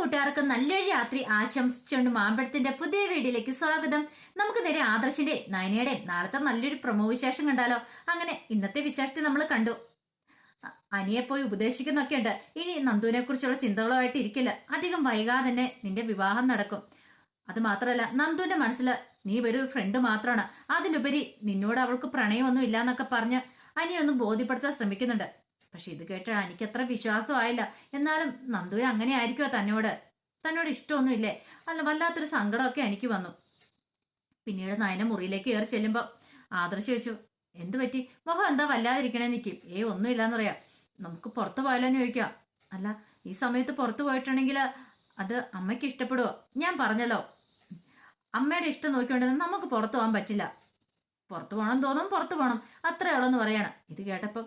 കൂട്ടുകാർക്ക് നല്ലൊരു രാത്രി ആശംസിച്ചുകൊണ്ട് മാമ്പഴത്തിന്റെ പുതിയ വീഡിയോയിലേക്ക് സ്വാഗതം. നമുക്ക് നേരെ ആദർശിന്റെ നയനയുടെ നാളത്തെ നല്ലൊരു പ്രമോ വിശേഷം കണ്ടാലോ? അങ്ങനെ ഇന്നത്തെ വിശേഷത്തെ നമ്മൾ കണ്ടു. അനിയെ പോയി ഉപദേശിക്കുന്നൊക്കെ ഉണ്ട് ഇനി നന്ദുവിനെ കുറിച്ചുള്ള ചിന്തകളുമായിട്ട് ഇരിക്കില്ല. അധികം വൈകാതെ തന്നെ നിന്റെ വിവാഹം നടക്കും. അത് മാത്രമല്ല നന്ദുവിന്റെ മനസ്സിൽ നീ ഒരു ഫ്രണ്ട് മാത്രമാണ് അതിനുപരി നിന്നോട് അവൾക്ക് പ്രണയമൊന്നും ഇല്ല എന്നൊക്കെ പറഞ്ഞ് അനിയൊന്ന് ബോധ്യപ്പെടുത്താൻ ശ്രമിക്കുന്നുണ്ട്. പക്ഷെ ഇത് കേട്ട എനിക്ക് അത്ര വിശ്വാസമായില്ല എന്നാലും നന്ദൂര് അങ്ങനെ ആയിരിക്കുമോ തന്നോട്. തന്നോട് ഇഷ്ടമൊന്നുമില്ലേ? അല്ല വല്ലാത്തൊരു സങ്കടമൊക്കെ എനിക്ക് വന്നു. പിന്നീട് നയന മുറിയിലേക്ക് കയറി ചെല്ലുമ്പോൾ ആദർശ ചോദിച്ചു എന്തു പറ്റി? മുഖം എന്താ വല്ലാതിരിക്കണേ നിൽക്കും ഏ ഒന്നുമില്ലാന്ന് പറയാം. നമുക്ക് പുറത്ത് പോയാലോന്ന് ചോദിക്കാം അല്ല ഈ സമയത്ത് പുറത്തു പോയിട്ടുണ്ടെങ്കിൽ അത് അമ്മയ്ക്ക് ഇഷ്ടപ്പെടുവോ? ഞാൻ പറഞ്ഞല്ലോ. അമ്മയുടെ ഇഷ്ടം നോക്കിക്കൊണ്ടിരുന്ന നമുക്ക് പുറത്തു പോകാൻ പറ്റില്ല. പുറത്തു പോകണം തോന്നും പുറത്ത് പോകണം. അത്രേ ഉള്ളൂ എന്ന് പറയണം. ഇത് കേട്ടപ്പം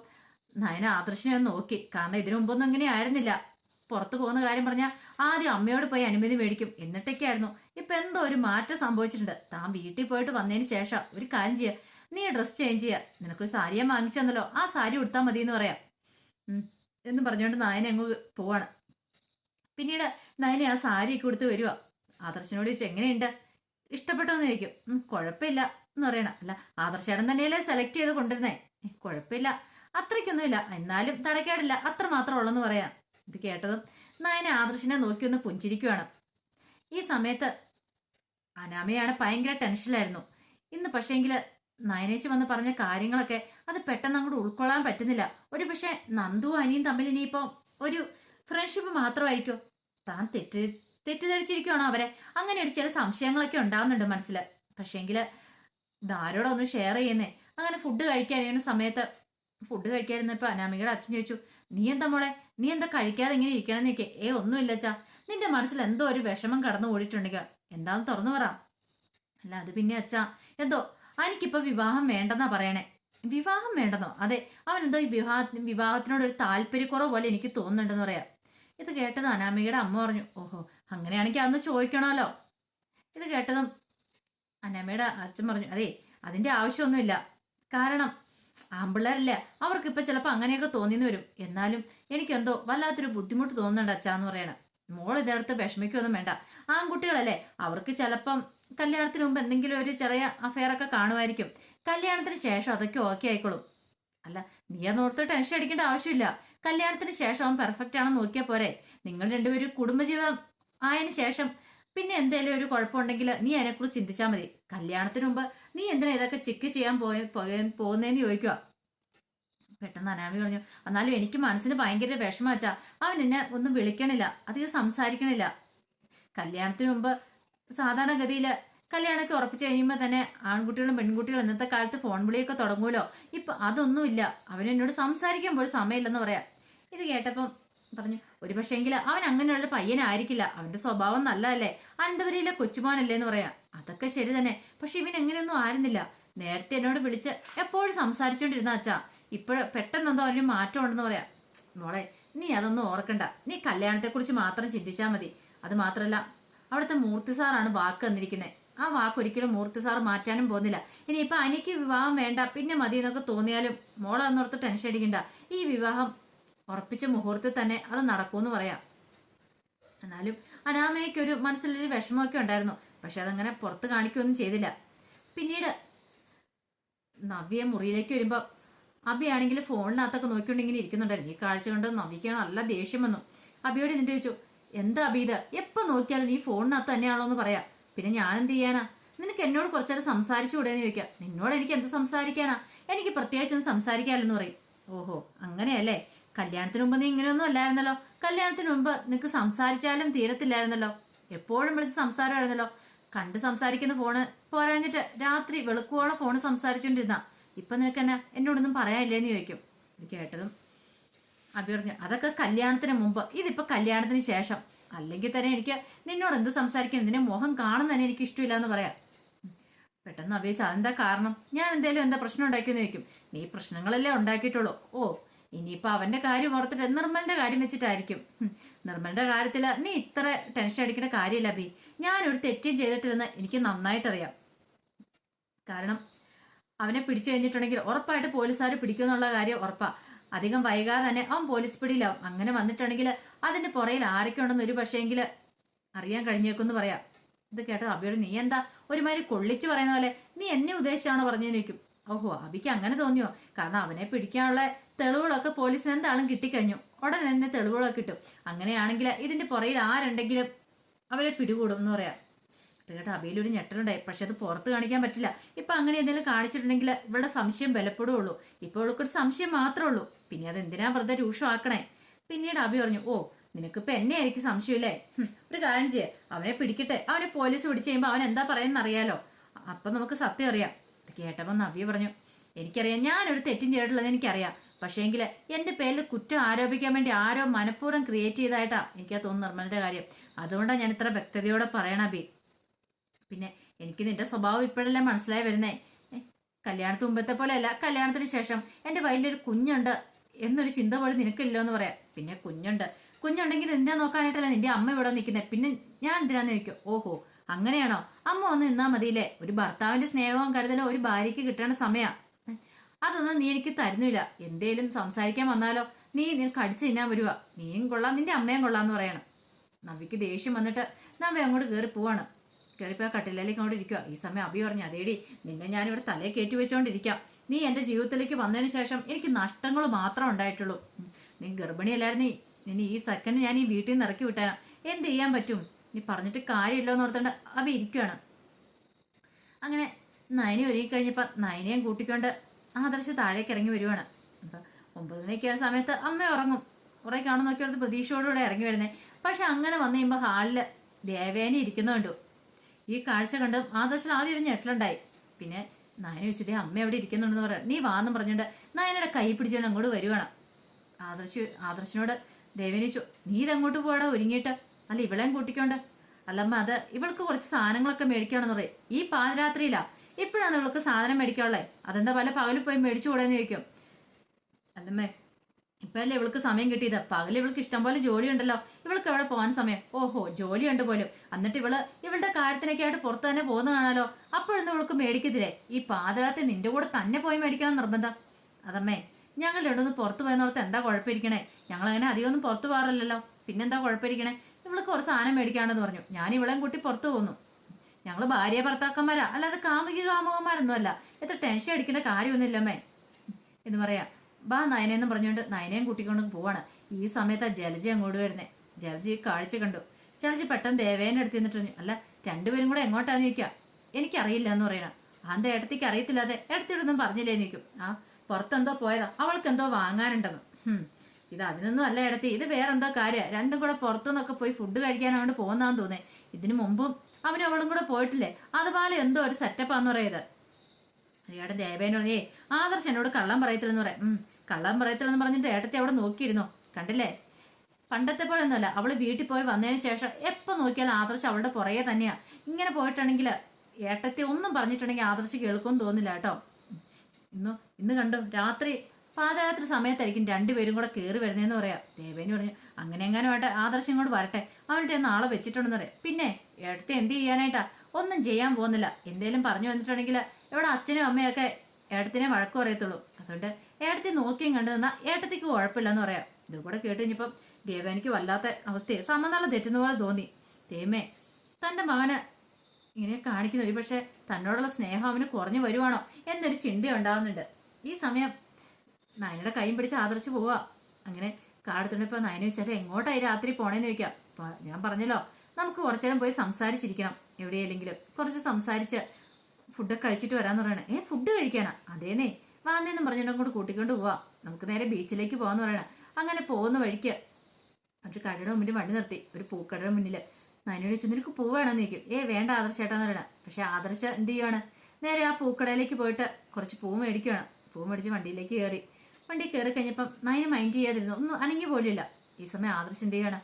നയന ആദർശിനെ നോക്കി. കാരണം ഇതിനു മുമ്പൊന്നും അങ്ങനെ ആയിരുന്നില്ല. പുറത്തു പോകുന്ന കാര്യം പറഞ്ഞാൽ ആദ്യം അമ്മയോട് പോയി അനുമതി മേടിക്കും. എന്നിട്ടൊക്കെയായിരുന്നു. ഇപ്പൊ എന്തോ ഒരു മാറ്റം സംഭവിച്ചിട്ടുണ്ട്. താൻ വീട്ടിൽ പോയിട്ട് വന്നതിന് ശേഷം ഒരു കാര്യം ചെയ്യുക നീ ഡ്രസ് ചേഞ്ച് ചെയ്യുക നിനക്കൊരു സാരിയെ വാങ്ങിച്ചെന്നല്ലോ ആ സാരി ഉടുത്താൽ മതി എന്ന് പറയാം എന്ന് പറഞ്ഞുകൊണ്ട് നയന അങ്ങ് പോവാണ്. പിന്നീട് നയന ആ സാരി കൊടുത്ത് വരിക ആദർശനോട് ചോദിച്ചു എങ്ങനെയുണ്ട്? ഇഷ്ടപ്പെട്ടോന്ന് ചോദിക്കും. കുഴപ്പമില്ല എന്ന് പറയണം. അല്ല ആദർശേടൻ തന്നെയല്ലേ സെലക്ട് ചെയ്ത് കൊണ്ടിരുന്നേ കുഴപ്പമില്ല. അത്രയ്ക്കൊന്നുമില്ല. എന്നാലും തരക്കേടില്ല അത്ര മാത്രം ഉള്ളെന്ന് പറയാം. ഇത് കേട്ടതും നയന ആദർശിനെ നോക്കി ഒന്ന് പുഞ്ചിരിക്കുവാണ്. ഈ സമയത്ത് അനാമയാണ് ഭയങ്കര ടെൻഷനിലായിരുന്നു. ഇന്ന് പക്ഷേങ്കിൽ നയനേശ് വന്ന് പറഞ്ഞ കാര്യങ്ങളൊക്കെ അത് പെട്ടെന്ന് അങ്ങോട്ട് ഉൾക്കൊള്ളാൻ പറ്റുന്നില്ല. ഒരു പക്ഷേ നന്ദു അനിയും തമ്മിൽ ഇനിയിപ്പോൾ ഒരു ഫ്രണ്ട്ഷിപ്പ് മാത്രമായിരിക്കും. താൻ തെറ്റ് തെറ്റിദ്ധരിച്ചിരിക്കുകയാണോ അവരെ? അങ്ങനെ ഒരു ചില സംശയങ്ങളൊക്കെ ഉണ്ടാവുന്നുണ്ട് മനസ്സിൽ പക്ഷേങ്കിൽ ഇതാരോടാ ഒന്ന് ഷെയർ ചെയ്യുന്നേ. അങ്ങനെ ഫുഡ് കഴിക്കാനിരുന്ന സമയത്ത് ഫുഡ് കഴിക്കാതിരുന്നപ്പോൾ അനാമികയുടെ അച്ഛൻ ചോദിച്ചു നീ എന്താ മോളെ? നീ എന്താ കഴിക്കാതെ ഇങ്ങനെ ഇരിക്കണം നീക്കെ ഏ ഒന്നുമില്ല ചാ നിന്റെ മനസ്സിൽ എന്തോ ഒരു വിഷമം കടന്നു ഓടിയിട്ടുണ്ടെങ്കിൽ എന്താന്ന് തുറന്നു പറ. അല്ല അത് പിന്നെ അച്ഛാ എന്തോ എനിക്കിപ്പൊ വിവാഹം വേണ്ടെന്നാ പറയണേ. വിവാഹം വേണ്ടെന്നോ? അതെ അവൻ എന്തോ വിവാഹ വിവാഹത്തിനോട് ഒരു താല്പര്യക്കുറവ് പോലെ എനിക്ക് തോന്നുന്നുണ്ടെന്ന് പറയാം. ഇത് കേട്ടത് അനാമികയുടെ അമ്മ പറഞ്ഞു ഓഹോ അങ്ങനെയാണെങ്കിൽ അന്ന് ചോദിക്കണമല്ലോ. ഇത് കേട്ടതും അനാമയുടെ അച്ഛൻ പറഞ്ഞു അതെ അതിന്റെ ആവശ്യമൊന്നുമില്ല. കാരണം ആമ്പിള്ളേരല്ലേ? അവർക്കിപ്പോൾ ചിലപ്പോൾ അങ്ങനെയൊക്കെ തോന്നിന്ന് വരും. എന്നാലും എനിക്കെന്തോ വല്ലാത്തൊരു ബുദ്ധിമുട്ട് തോന്നുന്നുണ്ട് അച്ഛാന്ന് പറയണം. മോൾ ഇതെടുത്ത് വിഷമിക്കൊന്നും വേണ്ട. ആൺകുട്ടികളല്ലേ? അവർക്ക് ചിലപ്പം കല്യാണത്തിന് മുമ്പ് എന്തെങ്കിലും ഒരു ചെറിയ അഫെയർ ഒക്കെ കാണുമായിരിക്കും. കല്യാണത്തിന് ശേഷം അതൊക്കെ ഓക്കെ ആയിക്കോളും. അല്ല നീ അതോർത്ത് ടെൻഷൻ അടിക്കേണ്ട ആവശ്യമില്ല. കല്യാണത്തിന് ശേഷം അവൻ പെർഫെക്റ്റ് ആണെന്ന് നോക്കിയാൽ പോരെ. നിങ്ങൾ രണ്ടുപേരും കുടുംബജീവിതം ആയതിനു ശേഷം പിന്നെ എന്തെങ്കിലും ഒരു കുഴപ്പമുണ്ടെങ്കിൽ നീ അതിനെക്കുറിച്ച് ചിന്തിച്ചാൽ മതി. കല്യാണത്തിന് മുമ്പ് നീ എന്തിനാ ഇതൊക്കെ ചെക്ക് ചെയ്യാൻ പോയ പോകുന്നതെന്ന് ചോദിക്കുക. പെട്ടെന്ന് അനാമി പറഞ്ഞു എന്നാലും എനിക്ക് മനസ്സിന് ഭയങ്കര വിഷമം വെച്ചാ അവൻ എന്നെ ഒന്നും വിളിക്കണില്ല അധികം സംസാരിക്കണില്ല. കല്യാണത്തിന് മുമ്പ് സാധാരണഗതിയിൽ കല്യാണമൊക്കെ ഉറപ്പിച്ചു കഴിയുമ്പോൾ തന്നെ ആൺകുട്ടികളും പെൺകുട്ടികളും ഇന്നത്തെ കാലത്ത് ഫോൺ വിളിയൊക്കെ തുടങ്ങുമല്ലോ. ഇപ്പം അതൊന്നുമില്ല. അവൻ എന്നോട് സംസാരിക്കാൻ പോലും സമയമില്ലെന്ന് പറയാം. ഇത് കേട്ടപ്പം പറഞ്ഞു ഒരു പക്ഷേങ്കിൽ അവൻ അങ്ങനെയുള്ള പയ്യനായിരിക്കില്ല. അവന്റെ സ്വഭാവം നല്ലതല്ലേ? അനന്തപുരിയിലെ കൊച്ചുമോനല്ലേ എന്ന് പറയാം. അതൊക്കെ ശരി തന്നെ. പക്ഷെ ഇവൻ എങ്ങനെയൊന്നും ആയിരുന്നില്ല. നേരത്തെ എന്നോട് വിളിച്ച് എപ്പോഴും സംസാരിച്ചോണ്ടിരുന്ന അച്ഛാ. ഇപ്പോഴ പെട്ടെന്നെന്തോ അവന് മാറ്റം ഉണ്ടെന്ന് പറയാം. മോളെ നീ അതൊന്നും ഓർക്കണ്ട. നീ കല്യാണത്തെ കുറിച്ച് മാത്രം ചിന്തിച്ചാൽ മതി. അത് മാത്രമല്ല അവിടുത്തെ മൂർത്തി സാറാണ് വാക്ക് തന്നിരിക്കുന്നത് ആ വാക്ക് ഒരിക്കലും മൂർത്തി സാർ മാറ്റാനും പോകുന്നില്ല. ഇനിയിപ്പോൾ അനിക്ക് വിവാഹം വേണ്ട പിന്നെ മതി എന്നൊക്കെ തോന്നിയാലും മോളെ അന്നോർത്ത് ടെൻഷൻ അടിക്കണ്ട. ഈ വിവാഹം ഉറപ്പിച്ച മുഹൂർത്തത്തിൽ തന്നെ അത് നടക്കുമെന്ന് പറയാം. എന്നാലും അനാമയ്ക്ക് ഒരു മനസ്സിലൊരു വിഷമമൊക്കെ ഉണ്ടായിരുന്നു. പക്ഷെ അതങ്ങനെ പുറത്ത് കാണിക്കുകയൊന്നും ചെയ്തില്ല. പിന്നീട് നവ്യ മുറിയിലേക്ക് വരുമ്പോൾ അബിയാണെങ്കിൽ ഫോണിനകത്തൊക്കെ നോക്കിക്കൊണ്ടിങ്ങനെ ഇരിക്കുന്നുണ്ടായിരുന്നു. ഈ കാഴ്ച കൊണ്ട്? നവ്യക്ക് നല്ല ദേഷ്യം വന്നു. അബിയോട് എന്നിട്ട് ചോദിച്ചു എന്താ അബി ഇത്? എപ്പോൾ നോക്കിയാലും നീ ഫോണിനകത്ത് തന്നെയാണോ എന്ന് പറയാം. പിന്നെ ഞാൻ എന്ത് ചെയ്യാനാ? നിനക്ക് എന്നോട് കുറച്ചേരം എന്ന് ചോദിക്കാം. നിന്നോട് എനിക്ക് എന്ത് സംസാരിക്കാനാ? എനിക്ക് പ്രത്യേകിച്ചൊന്നും സംസാരിക്കാമല്ലെന്ന് പറയും. ഓഹോ അങ്ങനെയല്ലേ? കല്യാണത്തിന് മുമ്പ് നീ ഇങ്ങനെയൊന്നും അല്ലായിരുന്നല്ലോ. കല്യാണത്തിന് മുമ്പ് നിനക്ക് സംസാരിച്ചാലും തീരത്തില്ലായിരുന്നല്ലോ. എപ്പോഴും വിളിച്ച് സംസാരമായിരുന്നല്ലോ. കണ്ട് സംസാരിക്കുന്ന ഫോണ് പോരാഞ്ഞിട്ട് രാത്രി വെളുക്കുവോളം ഫോണ് സംസാരിച്ചുകൊണ്ടിരുന്ന ഇപ്പൊ നിനക്ക് എന്നാ എന്നോടൊന്നും പറയാനില്ലേന്ന് ചോദിക്കും. ഇത് കേട്ടതും അബി പറഞ്ഞു അതൊക്കെ കല്യാണത്തിന് മുമ്പ്. ഇതിപ്പോ കല്യാണത്തിന് ശേഷം. അല്ലെങ്കിൽ തന്നെ എനിക്ക് നിന്നോട് എന്ത് സംസാരിക്കണം നിന്നെ മുഖം കാണുന്നതന്നെ എനിക്ക് ഇഷ്ടമില്ല എന്ന് പറയാം. പെട്ടെന്ന് അബി ചോദിച്ചു അതെന്താ കാരണം? ഞാൻ എന്തേലും എന്താ പ്രശ്നം ഉണ്ടാക്കിയെന്ന് ചോദിക്കും. നീ പ്രശ്നങ്ങളല്ലേ ഉണ്ടാക്കിയിട്ടുള്ളൂ. ഓ ഇനിയിപ്പോ അവന്റെ കാര്യം ഓർത്തിട്ട് നിർമ്മലിന്റെ കാര്യം വെച്ചിട്ടായിരിക്കും. നിർമ്മലിന്റെ കാര്യത്തിൽ നീ ഇത്ര ടെൻഷൻ അടിക്കേണ്ട കാര്യമില്ല അബി ഞാനൊരു തെറ്റും ചെയ്തിട്ടില്ലെന്ന് എനിക്ക് നന്നായിട്ടറിയാം. കാരണം അവനെ പിടിച്ചു കഴിഞ്ഞിട്ടുണ്ടെങ്കിൽ ഉറപ്പായിട്ട് പോലീസുകാർ പിടിക്കുമെന്നുള്ള കാര്യം ഉറപ്പാ. അധികം വൈകാതെ തന്നെ അവൻ പോലീസ് പിടിയിലാവും അങ്ങനെ വന്നിട്ടുണ്ടെങ്കിൽ അതിന്റെ പുറയിൽ ആരൊക്കെ ഉണ്ടെന്ന് ഒരു പക്ഷേങ്കിൽ അറിയാൻ കഴിഞ്ഞേക്കുമെന്ന് പറയാം. ഇത് കേട്ടോ അബിയോട് നീ എന്താ ഒരുമാതിരി കൊള്ളിച്ച് പറയുന്ന പോലെ? നീ എന്നെ ഉദ്ദേശിച്ചാണോ പറഞ്ഞേ നിൽക്കും ഓഹോ അബിക്ക് അങ്ങനെ തോന്നിയോ? കാരണം അവനെ പിടിക്കാനുള്ള തെളിവുകളൊക്കെ പോലീസിന് എന്താണെന്ന് കിട്ടിക്കഴിഞ്ഞു. ഉടനെ തന്നെ തെളിവുകളൊക്കെ കിട്ടും. അങ്ങനെയാണെങ്കിൽ ഇതിന്റെ പുറയിൽ ആരുണ്ടെങ്കിലും അവരെ പിടികൂടും എന്ന് പറയാം. ഇത് കേട്ടോ ഒരു ഞെട്ടലുണ്ടായി. പക്ഷെ അത് പുറത്ത് കാണിക്കാൻ പറ്റില്ല. ഇപ്പൊ അങ്ങനെ എന്തെങ്കിലും കാണിച്ചിട്ടുണ്ടെങ്കിൽ ഇവളുടെ സംശയം ബലപ്പെടുകയുള്ളൂ. ഇപ്പോൾ ഇവൾക്കൊരു സംശയം മാത്രമേ ഉള്ളൂ. പിന്നെ അത് എന്തിനാ വെറുതെ രൂക്ഷമാക്കണേ? പിന്നീട് അബി പറഞ്ഞു ഓ നിനക്കിപ്പോ എന്നെ ആയിരിക്കും സംശയമില്ലേ ഒരു കാര്യം ചെയ്യേ. അവനെ പിടിക്കട്ടെ. അവനെ പോലീസ് പിടിച്ചു കഴിയുമ്പോൾ അവൻ എന്താ പറയുന്നത് അറിയാലോ. അപ്പൊ നമുക്ക് സത്യം അറിയാം. ഇത് കേട്ടപ്പോൾ നവ്യ പറഞ്ഞു എനിക്കറിയാം ഞാനൊരു തെറ്റും ചെയ്തിട്ടുള്ളത് എനിക്കറിയാം. പക്ഷേങ്കിൽ എന്റെ പേരിൽ കുറ്റം ആരോപിക്കാൻ വേണ്ടി ആരോ മനഃപൂർവം ക്രിയേറ്റ് ചെയ്തായിട്ടാ എനിക്കാ തോന്നുന്നു നിർമ്മലിന്റെ കാര്യം. അതുകൊണ്ടാണ് ഞാൻ ഇത്ര വ്യക്തതയോടെ പറയണ അബി പിന്നെ എനിക്ക് നിന്റെ സ്വഭാവം ഇപ്പോഴല്ലേ മനസ്സിലായി വരുന്നേ. കല്യാണത്തിന് മുമ്പത്തെ പോലെയല്ല കല്യാണത്തിന് ശേഷം എന്റെ വയലിലൊരു കുഞ്ഞുണ്ട് എന്നൊരു ചിന്ത പോലും നിനക്കില്ലോ എന്ന് പറയാം. പിന്നെ കുഞ്ഞുണ്ട്. കുഞ്ഞുണ്ടെങ്കിൽ നിന്നെ നോക്കാനായിട്ടല്ല നിന്റെ അമ്മ ഇവിടെ നിൽക്കുന്നത് പിന്നെ ഞാൻ എന്തിനാന്ന് ചോദിക്കും? ഓഹോ അങ്ങനെയാണോ? അമ്മ ഒന്ന് നിന്നാ മതിയില്ലേ? ഒരു ഭർത്താവിന്റെ സ്നേഹവും കരുതലോ ഒരു ഭാര്യയ്ക്ക് കിട്ടേണ്ട സമയാ. ഏ, അതൊന്നും നീ എനിക്ക് തരുന്നില്ല. എന്തേലും സംസാരിക്കാൻ വന്നാലോ. നീ നിനക്ക് അടിച്ചു തിന്നാൻ വരുക നീയും കൊള്ളാം നിന്റെ അമ്മയും കൊള്ളാം എന്ന് പറയണം. നവിക്ക് ദേഷ്യം വന്നിട്ട് നവ അങ്ങോട്ട് കയറി പോവാണ്. കയറിപ്പോ കട്ടിലേക്ക് അങ്ങോട്ട് ഇരിക്കുക ഈ സമയം അഭി പറഞ്ഞു അതേടി നിന്നെ ഞാനിവിടെ തലയെ കയറ്റി വെച്ചോണ്ടിരിക്കാം. നീ എന്റെ ജീവിതത്തിലേക്ക് വന്നതിന് ശേഷം എനിക്ക് നഷ്ടങ്ങൾ മാത്രം ഉണ്ടായിട്ടുള്ളൂ. നീ ഗർഭിണിയല്ലായിരുന്നു. ഇനി ഈ സെക്കൻഡ് ഞാൻ ഈ വീട്ടിൽ നിന്ന് ഇറക്കി വിട്ടാനാ. എന്ത് ചെയ്യാൻ പറ്റും? നീ പറഞ്ഞിട്ട് കാര്യമില്ലോ എന്ന് ഓർത്തോണ്ട് അഭി ഇരിക്കുകയാണ് അങ്ങനെ നയനി ഒരുങ്ങി കഴിഞ്ഞപ്പോൾ നയനയും കൂട്ടിക്കൊണ്ട് ആദർശ് താഴേക്ക് ഇറങ്ങി വരുവാണ്. അപ്പൊ ഒമ്പത് മണിയൊക്കെ ആ സമയത്ത് അമ്മ ഉറങ്ങും. കുറെ കാണുന്ന നോക്കിയടുത്ത് പ്രതീക്ഷയോടുകൂടെ ഇറങ്ങി വരുന്നത് പക്ഷെ അങ്ങനെ വന്നു കഴിയുമ്പോൾ ഹാളിൽ ദേവേനെ ഇരിക്കുന്ന കണ്ടു. ഈ കാഴ്ച കണ്ട് ആദർശിൽ ആദ്യം ഒരു ഞെട്ടലുണ്ടായി. പിന്നെ നായന വെച്ചിട്ട് അമ്മ എവിടെ ഇരിക്കുന്നുണ്ടെന്ന് പറയാം നീ വാന്നും പറഞ്ഞുകൊണ്ട് നായനയുടെ കൈ പിടിച്ചുകൊണ്ട് അങ്ങോട്ട് വരുവാണ്. ആദർശ് ആദർശനോട് ദേവേനി ചോ നീ ഇതങ്ങോട്ട് പോടാ ഒരുങ്ങിയിട്ട്? അല്ല ഇവളെയും കൂട്ടിക്കൊണ്ട്? അല്ലമ്മ അത് ഇവൾക്ക് കുറച്ച് സാധനങ്ങളൊക്കെ മേടിക്കുകയാണെന്ന് പറയും. ഈ പാതിരാത്രിയിലാ. ഇപ്പോഴാണ് ഇവൾക്ക് സാധനം മേടിക്കാനുള്ളത് അതെന്താ പല പകലിൽ പോയി മേടിച്ചു കൂടാന്ന് ചോദിക്കും. അല്ലമ്മേ ഇപ്പോഴല്ലേ ഇവൾക്ക് സമയം കിട്ടിയത്? പകൽ ഇവൾക്ക് ഇഷ്ടം പോലെ ജോലിയുണ്ടല്ലോ. ഇവൾക്ക് എവിടെ പോകാൻ സമയം? ഓഹോ ജോലി ഉണ്ട് പോലും. എന്നിട്ട് ഇവൾ ഇവളുടെ കാര്യത്തിനൊക്കെ ആയിട്ട് പുറത്ത് തന്നെ പോകുന്ന കാണാലോ? അപ്പോഴൊന്നും ഇവൾക്ക് മേടിക്കത്തില്ലേ? ഈ പാതാളത്തെ നിന്റെ കൂടെ തന്നെ പോയി മേടിക്കണം നിർബന്ധം. അതമ്മേ ഞങ്ങൾ രണ്ടൊന്ന് പുറത്ത് പോയെന്നോർത്ത് എന്താ കുഴപ്പമിരിക്കണേ? ഞങ്ങൾ അങ്ങനെ അധികം ഒന്നും പുറത്ത് പോകാറില്ലല്ലോ. പിന്നെന്താ കുഴപ്പമിരിക്കണേ? ഇവൾക്ക് കുറച്ച് സാധനം മേടിക്കാണെന്ന് പറഞ്ഞു. ഞാൻ ഇവളെയും കൂട്ടി പുറത്ത് പോന്നു. ഞങ്ങൾ ഭാര്യ ഭർത്താക്കന്മാരാ. അല്ലാതെ കാമുകി കാമുകന്മാരൊന്നും അല്ല എത്ര ടെൻഷൻ അടിക്കേണ്ട കാര്യമൊന്നുമില്ലമ്മേ എന്ന് പറയാ. ബാ നയനെന്ന് പറഞ്ഞുകൊണ്ട് നയനയും കൂട്ടിക്കൊണ്ട് പോവാണ്. ഈ സമയത്ത് ആ ജലജി അങ്ങോട്ട് വരുന്നേ. ജലജി കാഴ്ച കണ്ടു. ജലജി പെട്ടെന്ന് ദേവേനെ അടുത്ത് നിന്നിട്ട് അല്ല രണ്ടുപേരും കൂടെ എങ്ങോട്ടാന്ന് ചോദിക്കുക എനിക്കറിയില്ല എന്ന് പറയണം. അന്ത ഏട്ടത്തേക്ക് അറിയത്തില്ലാതെ ഏട്ടത്തിയോടൊന്നും പറഞ്ഞില്ലേ നിൽക്കും ആ പുറത്തെന്തോ പോയതാ. അവൾക്ക് എന്തോ വാങ്ങാനുണ്ടെന്ന് ഇത് അതിനൊന്നും അല്ല ഇടത്തി ഇത് വേറെന്തോ കാര്യം. രണ്ടും കൂടെ പുറത്തുനിന്നൊക്കെ പോയി ഫുഡ് കഴിക്കാനാണ് പോകുന്നതാന്ന് തോന്നേ ഇതിനു മുമ്പും അവനും അവളും കൂടെ പോയിട്ടില്ലേ? അതുപോലെ എന്തോ ഒരു സെറ്റപ്പാന്ന് പറയുന്നത് അയാളുടെ ദേവേനോട് ഏ ആദർശ് എന്നോട് കള്ളം പറയത്തില്ലെന്ന് പറയാം. ഉം കള്ളം പറയത്തില്ലെന്ന് പറഞ്ഞിട്ട് ഏട്ടത്തെ അവിടെ നോക്കിയിരുന്നോ? കണ്ടില്ലേ? പണ്ടത്തെ പോലെ ഒന്നുമല്ല അവൾ വീട്ടിൽ പോയി വന്നതിന് ശേഷം എപ്പോൾ നോക്കിയാലും ആദർശ് അവളുടെ പുറകെ തന്നെയാ. ഇങ്ങനെ പോയിട്ടുണ്ടെങ്കിൽ ഏട്ടത്തെ ഒന്നും പറഞ്ഞിട്ടുണ്ടെങ്കിൽ ആദർശ് കേൾക്കുമെന്ന് തോന്നില്ല കേട്ടോ. ഇന്ന് ഇന്ന് കണ്ടു? രാത്രി പാതരാത്രി സമയത്തായിരിക്കും രണ്ടുപേരും കൂടെ കയറി വരുന്നതെന്ന് പറയാ. ദേവേനി പറഞ്ഞു അങ്ങനെ എങ്ങാനും ആട്ടെ ആദർശം ഇങ്ങോട്ട് വരട്ടെ. അവന്റെ നാളെ വെച്ചിട്ടുണ്ടെന്ന് പറയാം. പിന്നെ എടുത്ത് എന്ത് ചെയ്യാനായിട്ടാ? ഒന്നും ചെയ്യാൻ പോകുന്നില്ല. എന്തേലും പറഞ്ഞു വന്നിട്ടുണ്ടെങ്കിൽ ഇവിടെ അച്ഛനും അമ്മയൊക്കെ ഏട്ടത്തിനെ വഴക്ക് പറയത്തുള്ളൂ. അതുകൊണ്ട് ഏട്ടത്തി നോക്കിയും കണ്ടു നിന്നാ ഏട്ടത്തിക്ക് കുഴപ്പമില്ലെന്ന് പറയാം. ഇത് കൂടെ കേട്ട് കഴിഞ്ഞപ്പം ദേവേനിക്ക് വല്ലാത്ത അവസ്ഥയെ സമനില തെറ്റുന്ന പോലെ തോന്നി. തേമേ തന്റെ മകന് ഇങ്ങനെ കാണിക്കുന്ന ഒരു പക്ഷേ തന്നോടുള്ള സ്നേഹം അവന് കുറഞ്ഞു വരുവാണോ എന്നൊരു ചിന്തയുണ്ടാവുന്നുണ്ട്. ഈ സമയം നയനയുടെ കൈയും പിടിച്ച് ആദർശ് പോവാ. അങ്ങനെ കാടത്തുണ്ടപ്പോൾ നയന വെച്ചാൽ എങ്ങോട്ടായി രാത്രി പോണേന്ന് ചോദിക്കാം. അപ്പൊ ഞാൻ പറഞ്ഞല്ലോ നമുക്ക് കുറച്ചു നേരം പോയി സംസാരിച്ചിരിക്കണം. എവിടെയല്ലെങ്കിലും കുറച്ച് സംസാരിച്ച് ഫുഡൊക്കെ കഴിച്ചിട്ട് വരാന്ന് പറയണേ. ഏ ഫുഡ് കഴിക്കാനാ? അതേന്നേ. വാന്നേന്നും പറഞ്ഞിട്ട് കൂടെ കൂട്ടിക്കൊണ്ട് പോവാ. നമുക്ക് നേരെ ബീച്ചിലേക്ക് പോവാന്ന് പറയണേ. അങ്ങനെ പോകുന്ന വഴിക്ക് ഒരു കടയുടെ മുന്നിൽ വണ്ടി നിർത്തി. ഒരു പൂക്കടയുടെ മുന്നിൽ നയനോട് ചോദിച്ചു നിനക്ക് പൂ ചോദിക്കും. ഏ വേണ്ട ആദർശ ചേട്ടാന്ന് പറയണേ. പക്ഷെ ആദർശ എന്ത് ചെയ്യുവാണ്? നേരെ ആ പൂക്കടയിലേക്ക് പോയിട്ട് കുറച്ച് പൂ മേടിക്കുകയാണ് പൂ മേടിച്ച് വണ്ടിയിലേക്ക് കയറി. വണ്ടി കയറി കഴിഞ്ഞപ്പം നയന മൈൻഡ് ചെയ്യാതിരുന്നു. ഒന്നും അനങ്ങി പോലില്ല ഈ സമയം ആദർശ് എന്ത് ചെയ്യണം?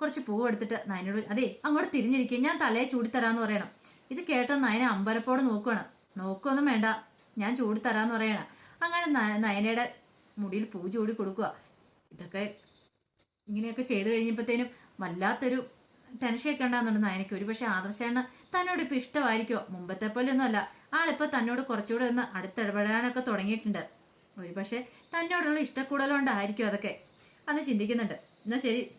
കുറച്ച് പൂവ് എടുത്തിട്ട് നയനോട് അതെ അങ്ങോട്ട് തിരിഞ്ഞിരിക്കും. ഞാൻ തലയെ ചൂടിത്തരാന്ന് പറയണം. ഇത് കേട്ട നയന അമ്പലപ്പോടെ നോക്കുകയാണ് നോക്കുകയൊന്നും വേണ്ട. ഞാൻ ചൂടിത്തരാന്ന് പറയണം. അങ്ങനെ നയനയുടെ മുടിയിൽ പൂ ചൂടി കൊടുക്കുക. ഇതൊക്കെ ഇങ്ങനെയൊക്കെ ചെയ്തു കഴിഞ്ഞപ്പോഴത്തേനും വല്ലാത്തൊരു ടെൻഷനൊക്കെ ഉണ്ടാകുന്നുണ്ട് നയനയ്ക്ക്. ഒരു പക്ഷേ ആദർശേണ്ണ തന്നോട് ഇപ്പം ഇഷ്ടമായിരിക്കുമോ മുമ്പത്തെ പോലെ ഒന്നും ആളിപ്പോൾ തന്നോട് കുറച്ചുകൂടെ ഒന്ന് അടുത്തിടപെടാനൊക്കെ തുടങ്ങിയിട്ടുണ്ട്. ഒരു പക്ഷേ തന്നോടുള്ള ഇഷ്ടക്കൂടലുകൊണ്ടായിരിക്കും അതൊക്കെ. അന്ന് ചിന്തിക്കുന്നുണ്ട്. എന്നാൽ ശരി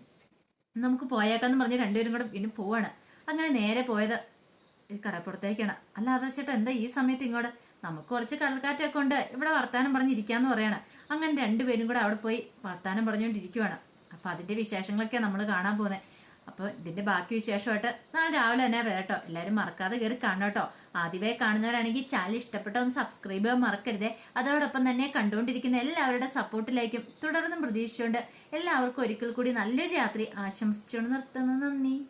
നമുക്ക് പോയേക്കാന്ന് പറഞ്ഞ് രണ്ടുപേരും കൂടെ പിന്നെ പോവാണ്. അങ്ങനെ നേരെ പോയത് ഈ കടപ്പുറത്തേക്കാണ്. അല്ല വെച്ചിട്ട് എന്താ ഈ സമയത്ത് ഇങ്ങോട്ട്? നമുക്ക് കുറച്ച് കടൽക്കാറ്റൊക്കെ ഉണ്ട്. ഇവിടെ വർത്താനം പറഞ്ഞിരിക്കാന്ന് പറയാണ്. അങ്ങനെ രണ്ടുപേരും കൂടെ അവിടെ പോയി വർത്താനം പറഞ്ഞുകൊണ്ടിരിക്കുവാണ്. അപ്പം അതിന്റെ വിശേഷങ്ങളൊക്കെ നമ്മൾ കാണാൻ പോകുന്നത് അപ്പൊ ഇതിന്റെ ബാക്കി വിശേഷമായിട്ട് നാളെ രാവിലെ തന്നെ വരാം കേട്ടോ. എല്ലാവരും മറക്കാതെ കയറി കാണണം കേട്ടോ. ആദ്യമേ കാണുന്നവരാണെങ്കിൽ ചാനൽ ഇഷ്ടപ്പെട്ട ഒന്ന് സബ്സ്ക്രൈബ് ചെയ്യാൻ മറക്കരുതേ. അതോടൊപ്പം തന്നെ കണ്ടുകൊണ്ടിരിക്കുന്ന എല്ലാവരുടെ സപ്പോർട്ടിലേക്കും തുടർന്നും പ്രതീക്ഷിച്ചുകൊണ്ട് എല്ലാവർക്കും ഒരിക്കൽ കൂടി നല്ലൊരു രാത്രി ആശംസിച്ചുകൊണ്ട് നിർത്തുന്നു. നന്ദി.